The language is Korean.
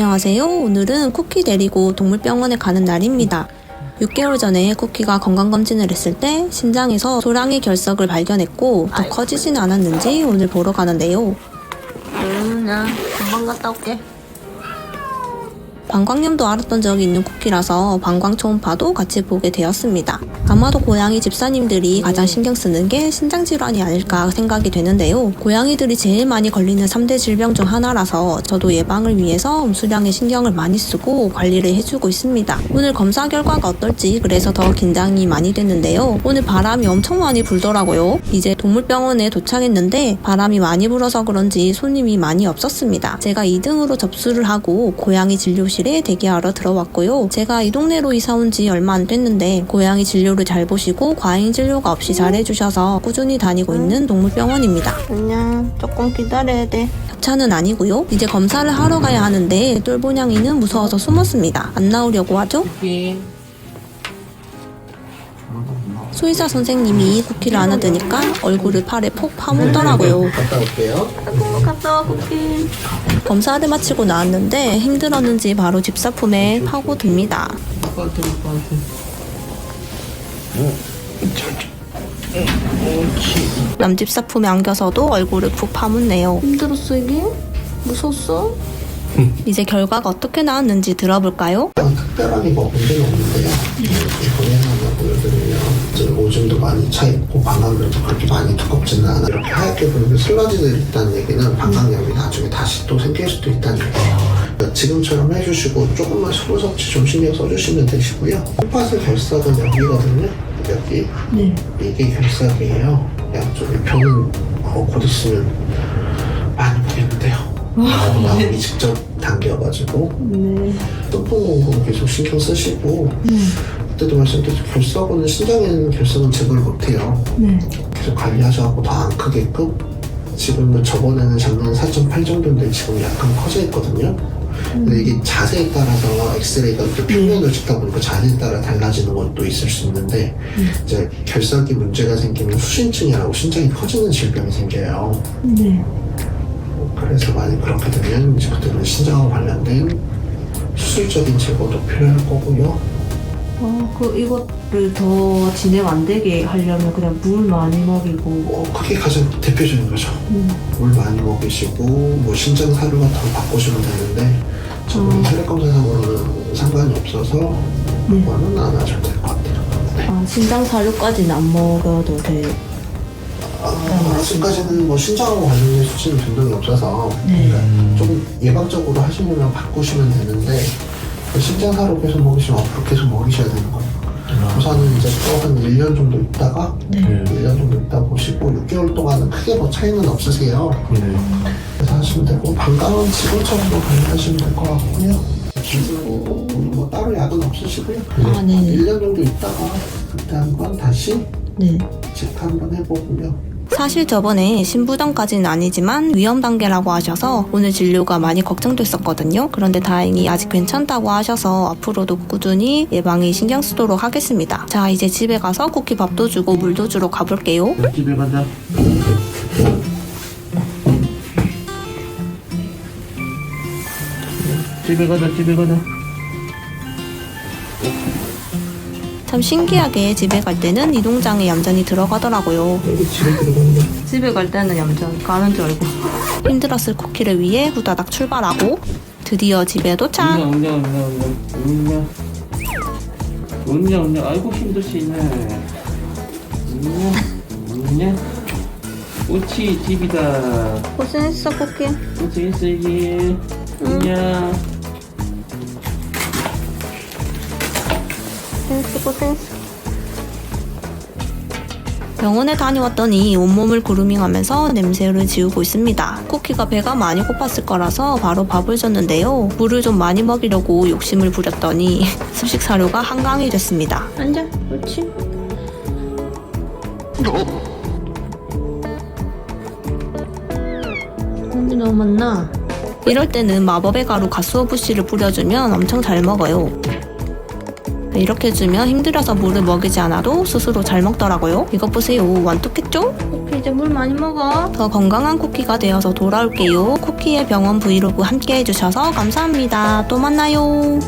안녕하세요. 오늘은 쿠키 데리고 동물병원에 가는 날입니다. 6개월 전에 쿠키가 건강검진을 했을 때 신장에서 소량의 결석을 발견했고 더 커지진 않았는지 오늘 보러 가는데요. 음, 나 금방 갔다 올게. 방광염도 앓았던 적이 있는 쿠키라서 방광 초음파도 같이 보게 되었습니다. 아마도 고양이 집사님들이 가장 신경 쓰는 게 신장 질환이 아닐까 생각이 되는데요. 고양이들이 제일 많이 걸리는 3대 질병 중 하나라서 저도 예방을 위해서 음수량에 신경을 많이 쓰고 관리를 해주고 있습니다. 오늘 검사 결과가 어떨지 그래서 더 긴장이 많이 됐는데요. 오늘 바람이 엄청 많이 불더라고요. 이제 동물병원에 도착했는데 바람이 많이 불어서 그런지 손님이 많이 없었습니다. 제가 2등으로 접수를 하고 고양이 진료실 에 대기하러 들어왔고요. 제가 이 동네로 이사 온 지 얼마 안 됐는데 고양이 진료를 잘 보시고 과잉 진료가 없이 잘 해주셔서 꾸준히 다니고 있는 동물병원입니다. 안녕. 조금 기다려야 돼. 협찬은 아니고요. 이제 검사를 하러 가야 하는데 똘보냥이는 무서워서 숨었습니다. 안 나오려고 하죠? 쿠키. 수의사 선생님이 쿠키를 안아드니까 얼굴을 팔에 폭 파묻더라고요. 갔다 올게요. 조금 갔다 와, 쿠키. 검사를 마치고 나왔는데 힘들었는지 바로 집사품에 파고듭니다. 오빠한테 오빠한테. 남집사품에 안겨서도 얼굴을 푹 파묻네요. 힘들었어, 이게? 무서웠어? 이제 결과가 어떻게 나왔는지 들어볼까요? 특별하게 뭐 문제는 없는데요. 이번에 하나 보여드리면 좀 오줌도 많이 차 있고 방광염도 그렇게 많이 두껍지는 않아. 이렇게 하얗게 보이는 슬러지들이 있다는 얘기는 방광염이 나중에 다시 또 생길 수도 있다는 얘기예요. 지금처럼 해주시고 조금만 수분 섭취 좀 신경 써주시면 되시고요. 콩팥의 결석은 여기거든요. 여기. 네. 이게 결석이에요. 양쪽에 병은 어, 곧 있으면 많이 보겠는데요. 나오기 직접 당겨가지고 네. 똥통 공부 계속 신경 쓰시고 그때도 말씀드렸죠 결석은 신장에는 결석은 제거를 못해요. 네. 계속 관리하셔갖고 더 안 크게끔 지금은 저번에는 작년 4.8 정도인데 지금 약간 커져 있거든요. 근데 이게 자세에 따라서 엑스레이가 또 평면을 찍다 보니까 자세에 따라 달라지는 것도 있을 수 있는데 이제 결석이 문제가 생기면 수신증이라고 신장이 커지는 질병이 생겨요. 네. 그래서 많이 그렇게 되면 이제 그때는 신장과 관련된 수술적인 제거도 필요할 거고요. 어, 그, 이것을 더 진행 안 되게 하려면 그냥 물 많이 먹이고. 뭐 그게 가장 대표적인 거죠. 음. 물 많이 먹이시고 뭐 신장 사료 같은 거 바꾸시면 되는데 저는 음. 혈액 검사상으로는 상관이 없어서 네. 그거는 안 하셔도 될 것 같아요. 네. 아, 신장 사료까지는 안 먹어도 돼. 아, 아직까지는 뭐 신장하고 관련된 수치는 변동이 없어서 네. 그러니까 좀 예방적으로 하시려면 바꾸시면 되는데 그 신장 사료 계속 먹이시면 앞으로 계속 먹이셔야 되는 거예요. 우선은 이제 또 한 1년 정도 있다가 네. 1년 정도 있다 보시고 6개월 동안은 크게 뭐 차이는 없으세요. 그래서 하시면 되고 방광은 지금처럼 뭐 관리하시면 될 것 같고요. 그리고 뭐 따로 약은 없으시고요. 아, 네. 1년 정도 있다가 그때 한번 다시 네. 체크 한번 해보고요. 사실 저번에 신부전까지는 아니지만 위험 단계라고 하셔서 오늘 진료가 많이 걱정됐었거든요. 그런데 다행히 아직 괜찮다고 하셔서 앞으로도 꾸준히 예방에 신경 쓰도록 하겠습니다. 자, 이제 집에 가서 쿠키 밥도 주고 물도 주러 가볼게요. 집에 가자. 집에 가자, 집에 가자. 참 신기하게 집에 갈 때는 이 농장에 얌전히 들어가더라고요. 집에 갈 때는 얌전 가는 줄 알고. 힘들었을 쿠키를 위해 후다닥 출발하고 드디어 집에 도착. 운냐 운냐 운냐 운냐 운냐 운냐 아이고 힘드시네 운냐 운냐 우치 집이다 고생했어, 쿠키. 고생했어 이게 운냐 고생했어. 병원에 다녀왔더니 온몸을 그루밍하면서 냄새를 지우고 있습니다. 쿠키가 배가 많이 고팠을 거라서 바로 밥을 줬는데요. 물을 좀 많이 먹이려고 욕심을 부렸더니 습식 사료가 한강이 됐습니다. 앉아, 그렇지. 언니 너무 많나? 이럴 때는 마법의 가루 가스오부시를 뿌려주면 엄청 잘 먹어요. 이렇게 해주면 힘들어서 물을 먹이지 않아도 스스로 잘 먹더라고요. 이것 보세요. 완뚝했죠? 쿠키 이제 물 많이 먹어. 더 건강한 쿠키가 되어서 돌아올게요. 쿠키의 병원 브이로그 함께 해주셔서 감사합니다. 또 만나요.